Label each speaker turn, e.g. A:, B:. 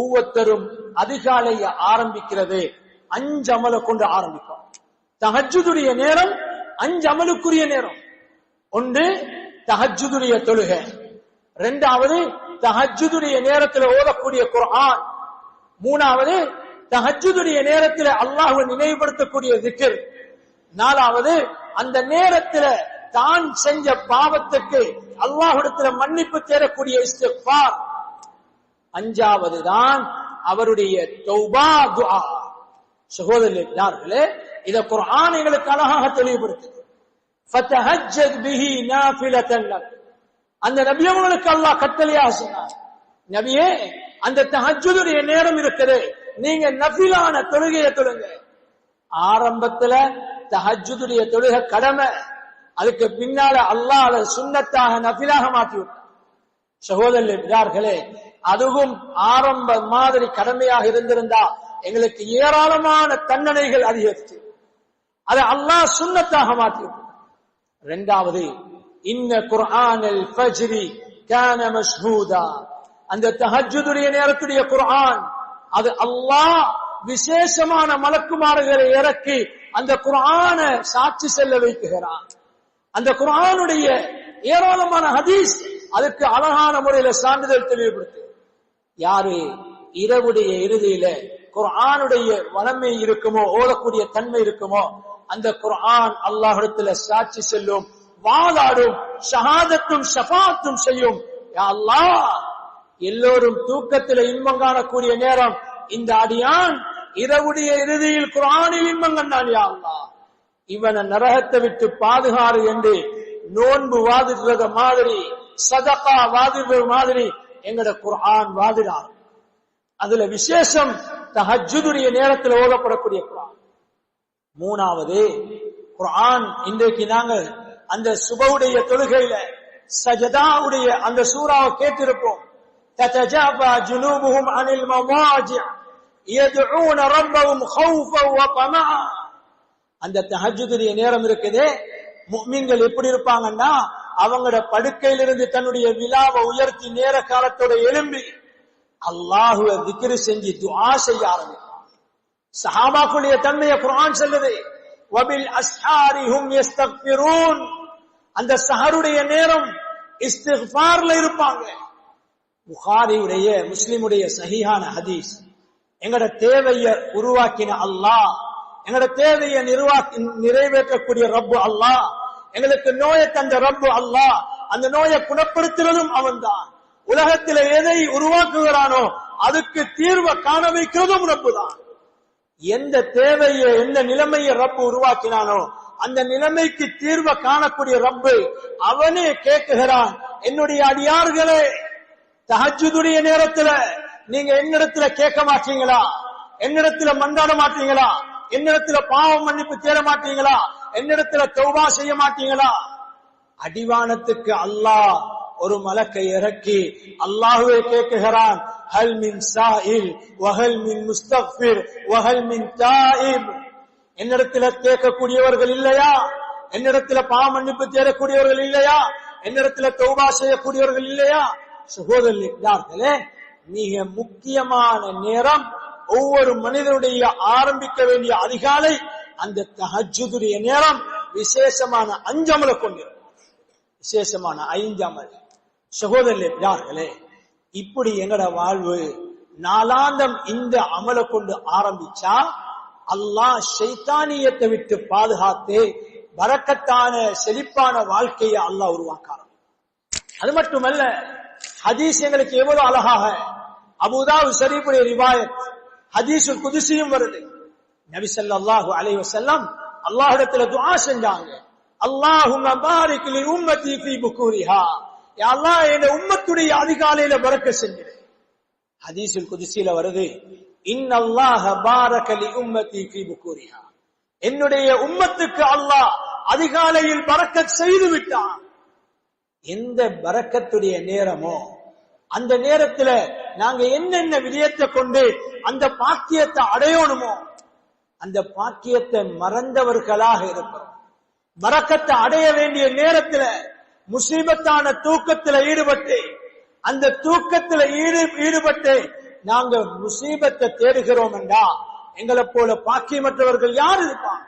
A: ஒவ்வொருத்தரும் அதிகாலைய ஆரம்பிக்கிறது. அஞ்சு அமலை கொண்டு ஆரம்பிக்கும் தஹஜுதுடைய நேரம் அஞ்சு அமலுக்குரிய நேரம். ஒன்று தஹஜுதுடைய தொழுகை. ரெண்டாவது தஹஜுதுடைய நேரத்தில் ஓதக்கூடிய குரான் மூணாவது தஹஜுதுடைய நேரத்தில் அல்லாஹ்வை நினைவுபடுத்தக்கூடிய திக்கர் நாலாவது அந்த நேரத்துல தான் செஞ்ச பாவத்துக்கு அல்லாஹிடத்தில் மன்னிப்பு தேடக்கூடிய இஸ்திஃபார் அஞ்சாவது தான் அவருடைய தௌபா துஆ. சகோதரர்களே இத குர்ஆன் எங்களுக்கு அழகாக தெளிவுபடுத்துது. ஃபதஹஜ்ஜத் பிஹி அந்த நபி அவங்களுக்கு அல்லாஹ் கட்டளையாக சொன்னார் நபியே அந்த தஹஜ்ஜுடைய நேரம் இருக்குது. நீங்க நஃபிலான தொழுகையை தொழுங்க. ஆரம்பத்துல தஹஜ்ஜுடைய தொழுகை கடமை. அதுக்கு பின்னால அல்லாஹ் சுண்ணத்தாக சுன்னத்தாக நஃபிலாக மாற்றி விட்டார் சகோதரர்களே அதுவும் ஆரம்ப மாதிரி கடமையாக இருந்திருந்தா எங்களுக்கு ஏராளமான தண்டனைகள் அதிகரிச்சு அதை அல்லாஹ் சுண்ணத்தாக மாற்றி ரெண்டாவது இந்த இன்ன குர்ஆனல் ஃபஜ்ரி கான மஷ்ஹூதா. அந்த தஹஜ்ஜுடைய நேரத்துடைய குர்ஆன் அது அல்லாஹ் விசேஷமான மலக்குமார்களை இறக்கி அந்த குர்ஆன சாட்சி செல்ல வைக்குகிறான் அந்த குர்ஆனுடைய ஏராளமான ஹதீஸ் அதுக்கு அழகான முறையில சான்றிதழ் தெளிவுபடுத்து யாரு இரவுடைய இறுதியில குர்ஆனுடைய வளமை இருக்குமோ ஓதக்கூடிய தன்மை இருக்குமோ அந்த குர்ஆன் அல்லாஹிடத்துல சாட்சி செல்லும் வாதாடும் ஷஹாதத்தும் ஷஃபாத்தும் செய்யும். அல்லா எல்லோரும் தூக்கத்துல இன்பம் காணக்கூடிய நேரம் இந்த அடியான் இரவுடைய இறுதியில் குரானில் இன்பம் கண்டான் யா அல்லா இவனை நரகத்தை விட்டு பாதுகாறு என்று நோன்பு வாதிடுறத மாதிரி சதகா வாதிடுறது மாதிரி எங்கட குர்ஆன் வாதிடார் அதுல விசேஷம் தஹஜ்ஜுடைய நேரத்தில் ஓதப்படக்கூடிய குர்ஆன் மூணாவது குர்ஆன் இன்றைக்கு நாங்க அந்த சுபவுடைய தொழுகையில சஜதாவுடைய அந்த சூறாவை கேட்டிருப்போம் تتجافى جنوبهم عن المضاجع يدعون ربهم خوفا وطمعا அந்த தஹஜ்ஜுடைய நேரம் இருக்குதே முஃமின்கள் எப்படி இருப்பாங்கன்னா அவங்களோட படுக்கையிலிருந்து தன்னுடைய விழாவை உயர்த்தி நேர காலத்தோட எழும்பி அல்லாஹுவ திக்ரு செஞ்சு துவா செய்ய ஆரம்பிப்பாங்க. சஹாபாக்குடைய தன்மையை குரான் சொல்லுது வபில் அஸ்ஹாரி ஹும் யஸ்தக்பிரூன் அந்த சஹருடைய நேரம் இஸ்திஃபார்ல இருப்பாங்க. புகாரியுடைய முஸ்லிமுடைய சஹிஹான ஹதீஸ் எங்கட தேவைய உருவாக்கின அல்லாஹ் எங்கட தேவையை நிர்வாக்கி நிறைவேற்றக்கூடிய ரப்பு அல்லாஹ் எங்களுக்கு நோயை தந்த ரப்பு அல்லாஹ். அந்த நோயை குணப்படுத்துறதும் அவன்தான். உலகத்தில எதை உருவாக்குகிறானோ அதுக்கு தீர்வை காண வைக்கிறதும் ரப்பு தான் எந்த தேவையை எந்த நிலைமையை ரப்பு உருவாக்கினானோ அந்த நிலைமைக்கு தீர்வை காணக்கூடிய ரப்பு அவனே கேட்குகிறான் என்னுடைய அடியார்களே தஹஜுடைய நேரத்துல நீங்க என்னிடத்துல கேட்க மாட்டீங்களா? என்னிடத்துல மண்டாட மாட்டீங்களா? என்னிடத்துல பாவம் மன்னிப்பு தேட மாட்டீங்களா என்னிடத்துல தௌபா செய்ய மாட்டீங்களா அடிவானத்துக்கு அல்லாஹ் ஒரு மலக்கை இறக்கி அல்லாஹுவே கேட்குகிறான் ஹல் மின் சாஹில் வஹல் மின் முஸ்தபிர் வஹல் மின் தாயிப். என்னிடத்துல கேட்கக்கூடியவர்கள் இல்லையா? என்னிடத்துல பாவ மன்னிப்பு தேடக்கூடியவர்கள் இல்லையா? என்னிடத்துல தௌபா செய்யக்கூடியவர்கள் இல்லையா? சகோதரர்களே மிக முக்கியமான நேரம் ஒவ்வொரு மனிதனுடைய ஆரம்பிக்க வேண்டிய அதிகாலை அந்த தஹஜுடைய நேரம் விசேஷமான அஞ்சமலை கொண்டிருக்கும். விசேஷமான ஐந்தமல். சகோதரர்களே இப்படி எங்கட வாழ்வு நாளாந்தம் இந்த அமலை கொண்டு ஆரம்பிச்சா அல்லாஹ் ஷைத்தானியத்தை விட்டு பாதுகாத்து வரக்கத்தான செழிப்பான வாழ்க்கையை அல்லாஹ் உருவாக்கார அது மட்டுமல்ல ஹதீஸ் எங்களுக்கு எவ்வளவு அழகாக அபுதாவு ஷரீஃபுடைய ரிவாயத் ஹதீசுல் குதிசியும் வருது. நபி ஸல்லல்லாஹு அலைஹி வஸல்லம் அல்லாஹிடத்துல துஆ செஞ்சாங்க. அல்லாஹும்ம பாரிக் லி உம்மதி ஃபீ புகூரிஹா. யா அல்லாஹ் இந்த உம்மத்துடைய அதிகாலையில பரக்க செஞ்சிரு. ஹதீசுல் குதிசில வருது இன்னல்லாஹ பாரக லி உம்மதி ஃபீ புகூரிஹா. என்னுடைய உம்மத்துக்கு அல்லாஹ் அதிகாலையில் பறக்க செய்து விட்டான். எந்த பறக்கத்துடைய நேரமோ அந்த நேரத்துல நாங்க என்னென்ன விஜயத்தை கொண்டு அந்த பாக்கியத்தை அடையணுமோ அந்த பாக்கியத்தை மறந்தவர்களாக இருக்கிறோம் மறக்கத்தை அடைய வேண்டிய நேரத்துல முசீபத்தான தூக்கத்துல ஈடுபட்டு அந்த தூக்கத்துல ஈடு ஈடுபட்டு நாங்க முசீபத்தை தேடுகிறோம் என்றா எங்களை போல பாக்கியமற்றவர்கள் யார் இருப்பாங்க?